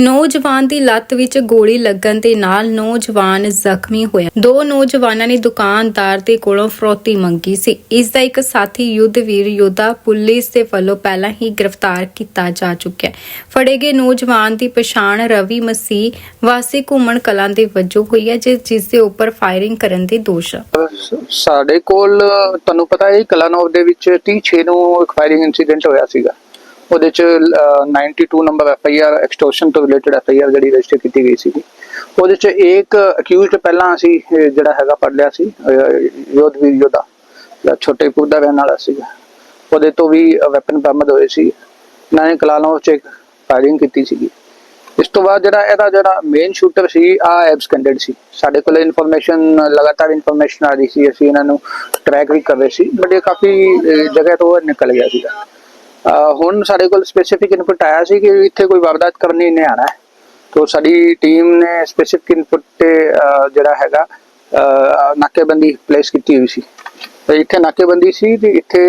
ਨੌਜਵਾਨ ਦੀ ਲੱਤ ਵਿੱਚ ਗੋਲੀ ਲੱਗਣ ਦੇ ਨਾਲ ਨੌਜਵਾਨ ਜ਼ਖਮੀ ਹੋਇਆ। ਦੋ ਨੌਜਵਾਨਾਂ ਨੇ ਦੁਕਾਨਦਾਰ ਦੇ ਕੋਲੋਂ ਫਰੋਤੀ ਮੰਗੀ ਸੀ। ਇਸ ਦਾ ਇੱਕ ਸਾਥੀ ਯੁੱਧਵੀਰ ਯੋਧਾ ਪੁਲਿਸ ਦੇ ਵੱਲੋਂ ਪਹਿਲਾਂ ਹੀ ਗ੍ਰਿਫਤਾਰ ਕੀਤਾ ਜਾ ਚੁੱਕਿਆ ਹੈ। ਫੜੇ ਗਏ ਨੌਜਵਾਨ ਦੀ ਪਛਾਣ ਰਵੀ ਮਸੀਹ ਵਾਸੀ ਘੁੰਮਣ ਕਲਾਂ ਦੇ ਵਜੋਂ ਹੋਈ ਹੈ, ਜਿਸ ਜਿਸ ਦੇ ਉੱਪਰ ਫਾਇਰਿੰਗ ਕਰਨ ਦੇ ਦੋਸ਼ ਹੈ ਸਾਡੇ ਕੋਲ, ਤੁਹਾਨੂੰ ਪਤਾ ਹੈ ਕਲਾਨੌਰ ਦੇ ਵਿੱਚ 36 ਨੂੰ ਇੱਕ ਫਾਇਰਿੰਗ ਇਨਸੀਡੈਂਟ ਹੋਇਆ ਸੀਗਾ। ਉਹਦੇ ਚ uh, 92 number F I R extortion ਤੋਂ ਰਿਲੇਟਡ ਐਫ ਆਈ ਆਰ ਜਿਹੜੀ ਰਜਿਸਟਰ ਕੀਤੀ ਗਈ ਸੀਗੀ। ਉਹਦੇ ਚ ਇੱਕ ਅਕਿਊਜ਼ਡ ਪਹਿਲਾਂ ਅਸੀਂ ਜਿਹੜਾ ਹੈਗਾ ਪੜ ਲਿਆ ਸੀ ਅਹ, ਯੋਧਵੀਰ ਯੋਧਾ ਜਿਹੜਾ ਛੋਟੇ ਪੁੱਦਾ ਰਹਿਣ ਵਾਲਾ ਸੀਗਾ। ਉਹਦੇ ਤੋਂ ਵੀ ਵੈਪਨ ਬਰਾਮਦ ਹੋਏ ਸੀ। ਇਹਨਾਂ ਨੇ ਕਲਾਨੌਰ ਚ ਫਾਇਰਿੰਗ ਕੀਤੀ ਸੀਗੀ। ਇਸ ਤੋਂ ਬਾਅਦ ਜਿਹੜਾ ਇਹਦਾ ਜਿਹੜਾ ਮੇਨ ਸ਼ੂਟਰ ਸੀ ਆ ਐਬਸਕੈਂਡਡ ਸੀ। ਸਾਡੇ ਕੋਲ ਇਨਫੋਰਮੇਸ਼ਨ ਲਗਾਤਾਰ ਇਨਫੋਰਮੇਸ਼ਨ ਆ ਰਹੀ ਸੀ। ਅਸੀਂ ਇਹਨਾਂ ਨੂੰ ਟਰੈਕ ਵੀ ਕਰ ਰਹੇ ਸੀ। ਬਟ ਇਹ ਕਾਫੀ ਜਗ੍ਹਾ ਤੋਂ ਨਿਕਲ ਗਿਆ ਸੀਗਾ। ਹੁਣ ਸਾਡੇ ਕੋਲ ਸਪੈਸੀਫਿਕ ਇਨਪੁਟ ਆਇਆ ਸੀ ਕਿ ਇੱਥੇ ਕੋਈ ਵਾਰਦਾਤ ਕਰਨੀ ਇਹਨੇ ਆਣਾ ਹੈ। ਤੋਂ ਸਾਡੀ ਟੀਮ ਨੇ ਸਪੈਸੀਫਿਕ ਇਨਪੁਟ ਤੇ ਜਿਹੜਾ ਹੈਗਾ ਨਾਕੇਬੰਦੀ ਪਲੇਸ ਕੀਤੀ ਹੋਈ ਸੀ। ਤੇ ਇੱਥੇ ਨਾਕੇਬੰਦੀ ਸੀ ਤੇ ਇੱਥੇ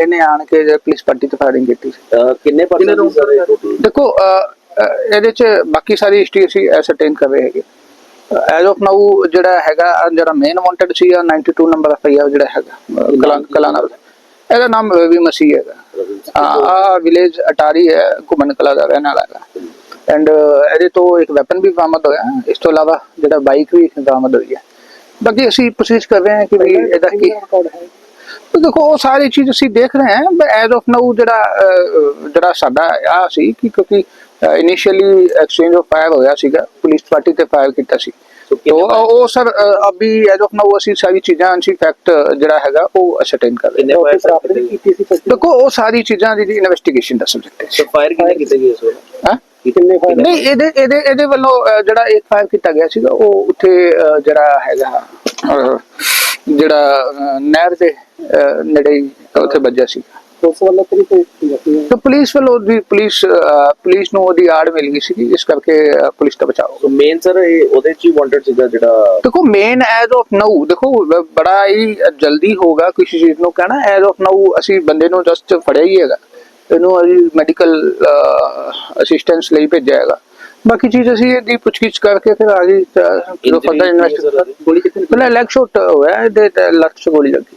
ਇਹਨੇ ਆਣ ਕੇ ਪੁਲਿਸ ਪਾਰਟੀ ਤੇ ਫਾਇਰਿੰਗ ਕੀਤੀ ਸੀ। ਕਿੰਨੇ ਪਰਸੈਂਟ ਦੀ ਸਰ? ਦੇਖੋ ਇਹਦੇ ਚ ਬਾਕੀ ਸਾਰੀ ਹਿਸਟਰੀ ਅਸੀਂ ਐਸਰਟੇਨ ਕਰ ਰਹੇ ਹੈਗੇ। ਐਜ਼ ਆਫ ਨਾਊ ਜਿਹੜਾ ਹੈਗਾ ਜਿਹੜਾ ਮੇਨ ਵਾਂਟਡ ਸੀ ਆ 92 ਨੰਬਰ ਐਫ ਆਈ ਆਰ ਜਿਹੜਾ ਹੈਗਾ ਅਹ, ਕਲਾਂ ਕਲਾਨੌਰ ਇਹਦਾ ਨਾਮ ਰਵੀ ਮਸੀਹ ਹੈਗਾ ਆ ਵਿਲੇਜ ਅਟਾਰੀ ਹੈ ਘੁਮਨ ਕਲਾ ਦਾ ਰਹਿਣ ਵਾਲਾ ਹੈਗਾ। ਐਂਡ ਇਹਦੇ ਤੋਂ ਇੱਕ ਵੈਪਨ ਵੀ ਬਰਾਮਦ ਹੋਇਆ। ਇਸ ਤੋਂ ਇਲਾਵਾ ਜਿਹੜਾ ਬਾਈਕ ਵੀ ਬਰਾਮਦ ਹੋਈ ਹੈ। ਬਾਕੀ ਅਸੀਂ ਕੋਸ਼ਿਸ਼ ਕਰ ਰਹੇ ਹਾਂ ਕਿ ਵੀ ਇਹਦਾ ਕੀ ਤਾਂ ਦੇਖੋ ਉਹ ਸਾਰੀ ਚੀਜ਼ ਅਸੀਂ ਦੇਖ ਰਹੇ ਹਾਂ ਬਟ ਐਜ਼ ਆਫ ਨਾਊ ਜਿਹੜਾ ਜਿਹੜਾ ਸਾਡਾ ਆ ਸੀ ਕਿ ਕਿਉਂਕਿ ਇਨੀਸ਼ੀਅਲੀ ਐਕਸਚੇਂਜ ਆਫ ਫਾਇਰ ਹੋਇਆ ਸੀਗਾ ਪੁਲਿਸ ਪਾਰਟੀ ਤੇ ਫਾਇਰ ਕੀਤਾ ਸੀ। ਤੋ ਉਹ ਸਰ ਅਭੀ ਐਜ਼ ਆਫ ਨਾਊ ਅਸੀਂ ਸਾਰੀ ਚੀਜ਼ਾਂ ਅਸੀਂ ਫੈਕਟ ਜਿਹੜਾ ਹੈਗਾ ਉਹ ਅਸਰਟੇਨ ਕਰ ਰਹੇ ਹਾਂ। ਦੇਖੋ ਉਹ ਸਾਰੀ ਚੀਜ਼ਾਂ ਦੀ ਇਨਵੈਸਟੀਗੇਸ਼ਨ ਦਾ ਸਬਜੈਕਟ ਹੈ। ਸੋ ਫਾਇਰ ਕਿੰਨੇ ਕੀਤੇ ਗਏ ਇਸ ਵੇਲੇ? ਹਾਂ? ਕਿੰਨੇ ਨਹੀਂ ਇਹਦੇ ਇਹਦੇ ਇਹਦੇ ਵੱਲੋਂ ਜਿਹੜਾ ਇੱਕ ਫਾਇਰ ਕੀਤਾ ਗਿਆ ਸੀਗਾ ਉਹ ਉੱਥੇ ਜਿਹੜਾ ਹੈਗਾ ਜਿਹੜਾ ਨਹਿਰ ਦੇ ਨੇੜੇ ਉੱਥੇ ਵੱਜਿਆ ਸੀ ਉਸ ਵੱਲੋਂ ਤੇਰੀ ਕੋਈ ਤੇ ਪੁਲਿਸ ਵੱਲੋਂ ਦੀ ਪੁਲਿਸ ਅਹ, ਪੁਲਿਸ ਨੂੰ ਉਹਦੀ ਆੜ ਮਿਲ ਗਈ ਸੀ ਇਸ ਕਰਕੇ ਅਹ, ਪੁਲਿਸ ਦਾ ਬਚਾਓ ਸੋ ਮੇਨ ਸਰ ਇਹ ਉਹਦੇ ਚ ਹੀ ਵਾਂਟਡ ਸੀਗਾ ਜਿਹੜਾ ਦੇਖੋ ਮੇਨ ਐਜ਼ ਆਫ ਨਾਊ ਦੇਖੋ ਬ- ਬੜਾ ਹੀ ਜਲਦੀ ਹੋਗਾ ਕਿਸੇ ਚੀਜ਼ ਨੂੰ ਕਹਿਣਾ। ਐਜ਼ ਆਫ ਨਾਊ ਅਸੀਂ ਬੰਦੇ ਨੂੰ ਜਸਟ ਫੜਿਆ ਹੀ ਹੈਗਾ। ਇਹਨੂੰ ਅਸੀਂ ਮੈਡੀਕਲ ਅਸਿਸਟੈਂਸ ਲਈ ਭੇਜਿਆ ਹੈਗਾ। ਬਾਕੀ ਚੀਜ਼ ਅਸੀਂ ਇਹਦੀ ਪੁੱਛਗਿੱਛ ਕਰਕੇ ਫਿਰ ਆਗੇ ਜੋ Injury ਫਰਦਰ ਕੀ ਹੈ ਇਨਵੈਸਟੀਗੇਸ਼ਨ sir? ਗੋਲੀ ਕਿੱਥੇ ਪਹਿਲਾਂ ਲੈਗ ਸ਼ਾਟ ਹੋਇਆ ਹੈ, ਇਹਦੇ ਤੇ ਲੱਤ 'ਚ ਗੋਲੀ ਲੱਗੀ।